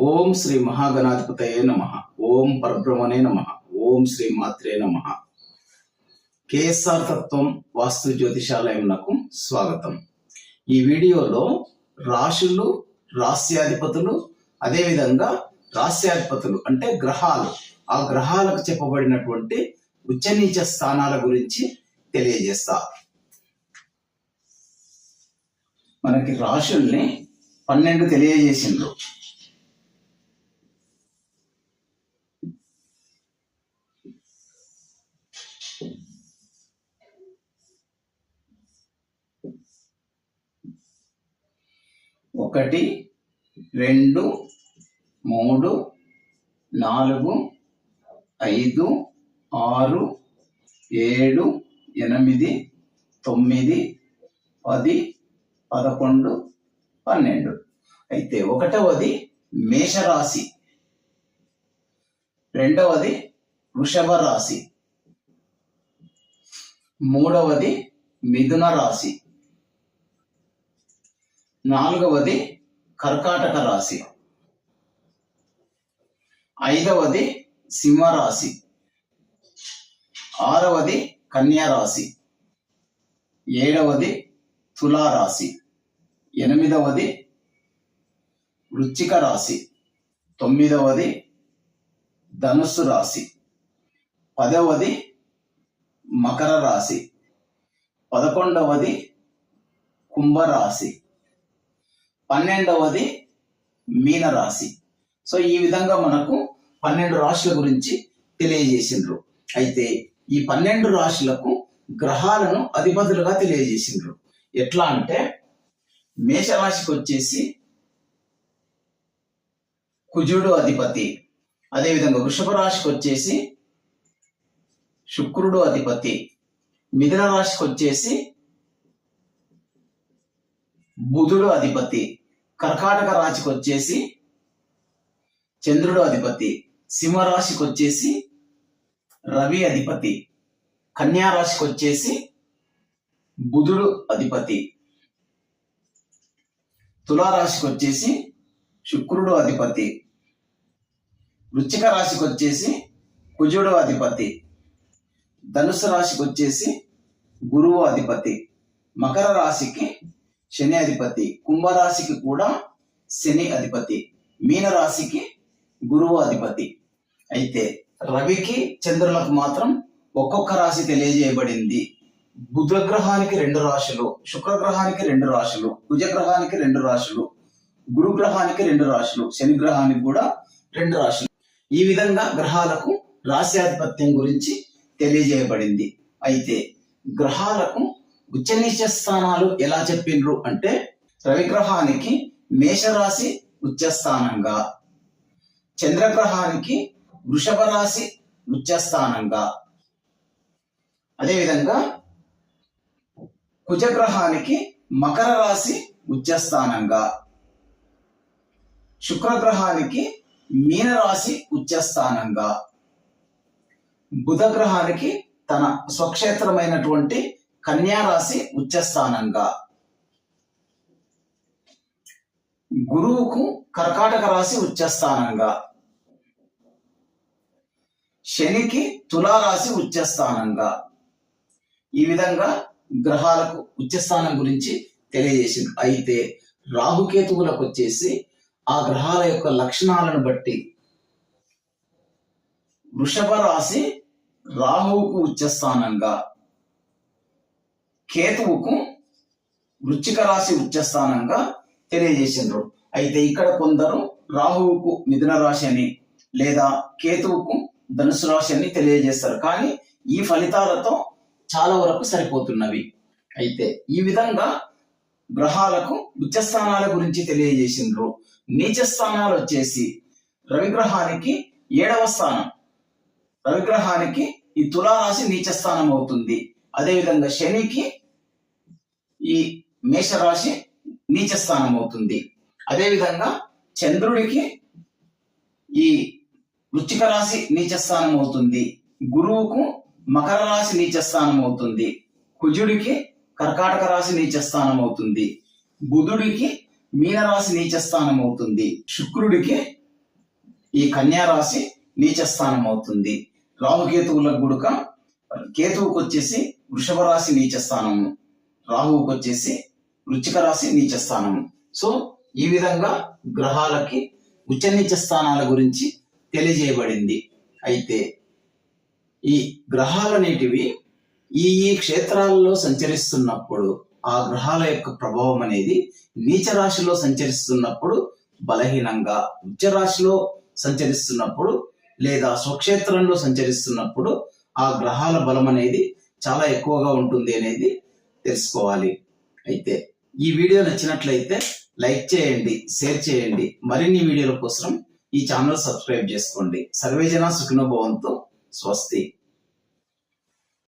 ఓం శ్రీ మహాగణాధిపతయే నమ. ఓం పరబ్రహ్మణే నమ. ఓం శ్రీ మాత్రే నమ. కేఎస్ఆర్ తత్వం వాస్తు జ్యోతిషాలయంకు స్వాగతం. ఈ వీడియోలో రాశులు రాస్యాధిపతులు అదేవిధంగా రాస్యాధిపతులు అంటే గ్రహాలు. ఆ గ్రహాలకు చెప్పబడినటువంటి ఉచ్చనీచ స్థానాల గురించి తెలియజేస్తా. మనకి రాశుల్ని పన్నెండు తెలియజేసిండ్రు. ఒకటి రెండు మూడు నాలుగు ఐదు ఆరు ఏడు ఎనిమిది తొమ్మిది పది పదకొండు పన్నెండు. అయితే ఒకటవది మేషరాశి. రెండవది వృషభ రాశి మూడవది మిథున రాశి నాలుగవది కర్కాటక రాశి. ఐదవది సింహరాశి. ఆరవది కన్యా రాశి. ఏడవది తులారాశి. ఎనిమిదవది వృచ్చిక రాశి. తొమ్మిదవది ధనుస్సు రాశి. పదవది మకర రాశి. పదకొండవది కుంభరాశి. పన్నెండవది మీనరాశి. సో ఈ విధంగా మనకు పన్నెండు రాశుల గురించి తెలియజేసిండ్రు. అయితే ఈ పన్నెండు రాశులకు గ్రహాలను అధిపతులుగా తెలియజేసిండ్రు. ఎట్లా అంటే మేషరాశికి వచ్చేసి కుజుడు అధిపతి. అదేవిధంగా వృషభ రాశికి వచ్చేసి శుక్రుడు అధిపతి. మిథున రాశికి వచ్చేసి బుధుడు అధిపతి. కర్కాటక రాశికి వచ్చేసి చంద్రుడు అధిపతి సింహరాశికి వచ్చేసి రవి అధిపతి కన్యా రాశికి వచ్చేసి బుధుడు అధిపతి తులారాశికి వచ్చేసి శుక్రుడు అధిపతి వృచ్చిక రాశికి వచ్చేసి కుజుడు అధిపతి ధనుసు రాశికి వచ్చేసి గురువు అధిపతి మకర రాశికి శని అధిపతి కుంభరాశికి కూడా శని అధిపతి మీన రాశికి గురువు అధిపతి. అయితే రవికి చంద్రులకు మాత్రం ఒక్కొక్క రాశి తెలియజేయబడింది. బుధగ్రహానికి రెండు రాశులు శుక్రగ్రహానికి రెండు రాశులు కుజగ్రహానికి రెండు రాశులు గురుగ్రహానికి రెండు రాశులు శని గ్రహానికి కూడా రెండు రాశులు. ఈ విధంగా గ్రహాలకు రాశ్యాధిపత్యం గురించి తెలియజేయబడింది. అయితే గ్రహాలకు ఉచ్చనీచ స్థానాలు ఎలా చెప్పిండ్రు అంటే రవిగ్రహానికి మేషరాశి ఉచ్చస్థానంగా చంద్రగ్రహానికి వృషభ రాశి ఉచ్చస్థానంగా. అదేవిధంగా కుజగ్రహానికి మకర రాశి ఉచ్చస్థానంగా. శుక్రగ్రహానికి మీనరాశి ఉచ్చస్థానంగా. బుధగ్రహానికి తన స్వక్షేత్రమైనటువంటి కన్యా రాశి ఉచ్చస్థానంగా. గురువుకు కర్కాటక రాశి ఉచ్చస్థానంగా. శనికి తులారాశి ఉచ్చస్థానంగా. ఈ విధంగా గ్రహాలకు ఉచ్చస్థానం గురించి తెలియజేసింది. అయితే రాహుకేతువులకు వచ్చేసి ఆ గ్రహాల యొక్క లక్షణాలను బట్టి వృషభ రాశి రాహువుకు ఉచ్చస్థానంగా. కేతువుకు వృచ్చిక రాశి ఉచ్చస్థానంగా తెలియజేసిండ్రు. అయితే ఇక్కడ కొందరు రాహువుకు మిథున రాశి అని లేదా కేతువుకు ధనుసు రాశి అని తెలియజేస్తారు. కానీ ఈ ఫలితాలతో చాలా వరకు సరిపోతున్నవి. అయితే ఈ విధంగా గ్రహాలకు ఉచ్చస్థానాల గురించి తెలియజేసిండ్రు. నీచస్థానాలు వచ్చేసి రవిగ్రహానికి ఏడవ స్థానం. రవిగ్రహానికి ఈ తులారాశి రాశి నీచస్థానం అవుతుంది. అదేవిధంగా శనికి ఈ మేషరాశి నీచ స్థానం అవుతుంది. అదేవిధంగా చంద్రుడికి ఈ వృచ్చిక రాశి నీచ స్థానం అవుతుంది. గురువుకు మకర రాశి నీచ స్థానం అవుతుంది. కుజుడికి కర్కాటక రాశి నీచ స్థానం అవుతుంది. బుధుడికి మీనరాశి నీచ స్థానం అవుతుంది. శుక్రుడికి ఈ కన్యా రాశి నీచ స్థానం అవుతుంది. రాహుకేతువులకు గుడుక కేతువుకు వచ్చేసి వృషభ రాశి నీచ స్థానము రాహువుకి వచ్చేసి వృచ్చిక రాశి నీచ స్థానం సో ఈ విధంగా గ్రహాలకి ఉచ్చ నీచ స్థానాల గురించి తెలియజేయబడింది. అయితే ఈ గ్రహాలనేటివి ఈ ఈ క్షేత్రాల్లో సంచరిస్తున్నప్పుడు ఆ గ్రహాల యొక్క ప్రభావం అనేది నీచ రాశిలో సంచరిస్తున్నప్పుడు బలహీనంగా ఉచ్చ రాశిలో సంచరిస్తున్నప్పుడు లేదా స్వక్షేత్రంలో సంచరిస్తున్నప్పుడు ఆ గ్రహాల బలం అనేది చాలా ఎక్కువగా ఉంటుంది అనేది తెలుసుకోవాలి. అయితే ఈ వీడియో నచ్చినట్లయితే లైక్ చేయండి షేర్ చేయండి. మరిన్ని వీడియోల కోసం ఈ ఛానల్ సబ్స్క్రైబ్ చేసుకోండి. సర్వేజన సుఖినోభవంతో స్వస్తి.